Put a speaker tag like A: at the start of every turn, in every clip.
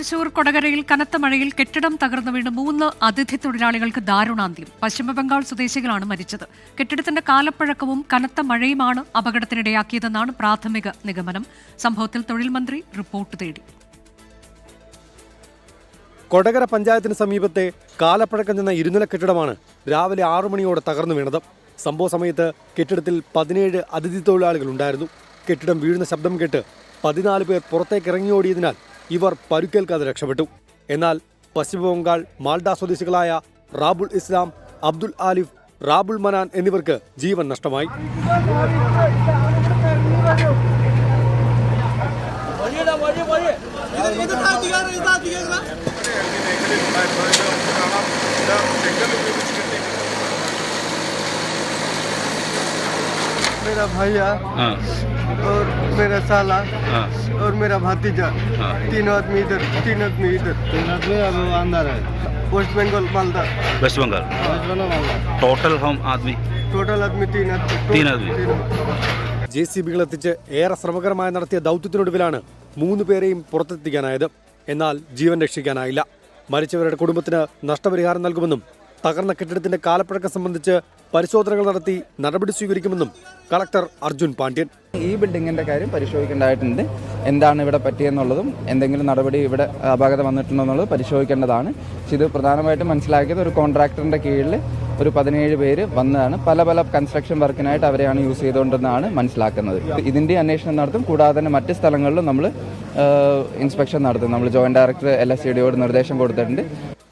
A: തൃശൂർ കൊടകരയിൽ കനത്ത മഴയിൽ കെട്ടിടം തകർന്നു വീണ് മൂന്ന് അതിഥി തൊഴിലാളികൾക്ക് ദാരുണാന്ത്യം. പശ്ചിമബംഗാൾ സ്വദേശികളാണ് മരിച്ചത്. കെട്ടിടത്തിന്റെ കാലപ്പഴക്കവും കനത്ത മഴയുമാണ് അപകടത്തിനിടയാക്കിയതെന്നാണ് പ്രാഥമിക നിഗമനം. സംഭവത്തിൽ തൊഴിൽ മന്ത്രി റിപ്പോർട്ട് തേടി.
B: കൊടകര പഞ്ചായത്തിന് സമീപത്തെ കാലപ്പഴക്കം ചെന്ന ഇരുനില കെട്ടിടമാണ് രാവിലെ ആറു മണിയോടെ തകർന്നു വീണത്. സംഭവ സമയത്ത് കെട്ടിടത്തിൽ പതിനേഴ് അതിഥി തൊഴിലാളികൾ ഉണ്ടായിരുന്നു. കെട്ടിടം വീഴുന്ന ശബ്ദം കേട്ട് പതിനാല് പേർ പുറത്തേക്ക് ഇറങ്ങിയോടിയതിനാൽ ഇവർ പരുക്കേൽക്കാതെ രക്ഷപ്പെട്ടു. എന്നാൽ പശ്ചിമബംഗാൾ മാൾഡ സ്വദേശികളായ റാബുൾ ഇസ്ലാം അബ്ദുൽ ആലിഫ് റാബുൾ മനാൻ എന്നിവർക്ക് ജീവൻ നഷ്ടമായി.
C: मेरा भैया
D: हाँ
C: और मेरा साला
D: हाँ
C: और मेरा भतीजा
D: हाँ।
C: तीन आदमी इधर तीन आदमी इधर तीन आदमी अब अंदर है waste Bengal Malda
D: waste Bengal
C: waste Bengal Malda
D: total हम आदमी
C: टोटल आदमी तीन आदमी
D: तीन आदमी।
B: ജെ സി ബികൾ എത്തിച്ച് ഏറെ ശ്രമകരമായി നടത്തിയ ദൗത്യത്തിനൊടുവിലാണ് മൂന്ന് പേരെയും പുറത്തെത്തിക്കാനായത് എന്നാൽ ജീവൻ രക്ഷിക്കാനായില്ല മരിച്ചവരുടെ കുടുംബത്തിന് നഷ്ടപരിഹാരം നൽകുമെന്നും തകർന്ന കെട്ടിടത്തിന്റെ കാലപ്പഴക്കം സംബന്ധിച്ച് പരിശോധനകൾ നടത്തി നടപടി സ്വീകരിക്കുമെന്നും കളക്ടർ അർജുൻ പാണ്ഡ്യൻ.
E: ഈ ബിൽഡിങ്ങിന്റെ കാര്യം പരിശോധിക്കേണ്ടതായിട്ടുണ്ട്. എന്താണ് ഇവിടെ പറ്റിയെന്നുള്ളതും എന്തെങ്കിലും നടപടി ഇവിടെ അപാകത വന്നിട്ടുണ്ടോ എന്നുള്ളത് പരിശോധിക്കേണ്ടതാണ്. ഇത് പ്രധാനമായിട്ടും മനസ്സിലാക്കിയത് ഒരു കോൺട്രാക്ടറിന്റെ കീഴിൽ ഒരു പതിനേഴ് പേര് വന്നതാണ്. പല പല കൺസ്ട്രക്ഷൻ വർക്കിനായിട്ട് അവരെയാണ് യൂസ് ചെയ്തുകൊണ്ടെന്നാണ് മനസ്സിലാക്കുന്നത്. ഇതിന്റെ അന്വേഷണം നടത്തും. കൂടാതെ തന്നെ മറ്റ് സ്ഥലങ്ങളിലും നമ്മൾ ഇൻസ്പെക്ഷൻ നടത്തും. നമ്മൾ ജോയിന്റ് ഡയറക്ടർ എൽ എസ് നിർദ്ദേശം കൊടുത്തിട്ടുണ്ട്.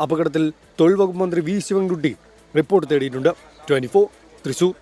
B: അപകടത്തിൽ തൊഴിൽ വകുപ്പ് മന്ത്രി വി ശിവൻകുട്ടി റിപ്പോർട്ട് തേടിയിട്ടുണ്ട്. ട്വന്റി തൃശൂർ.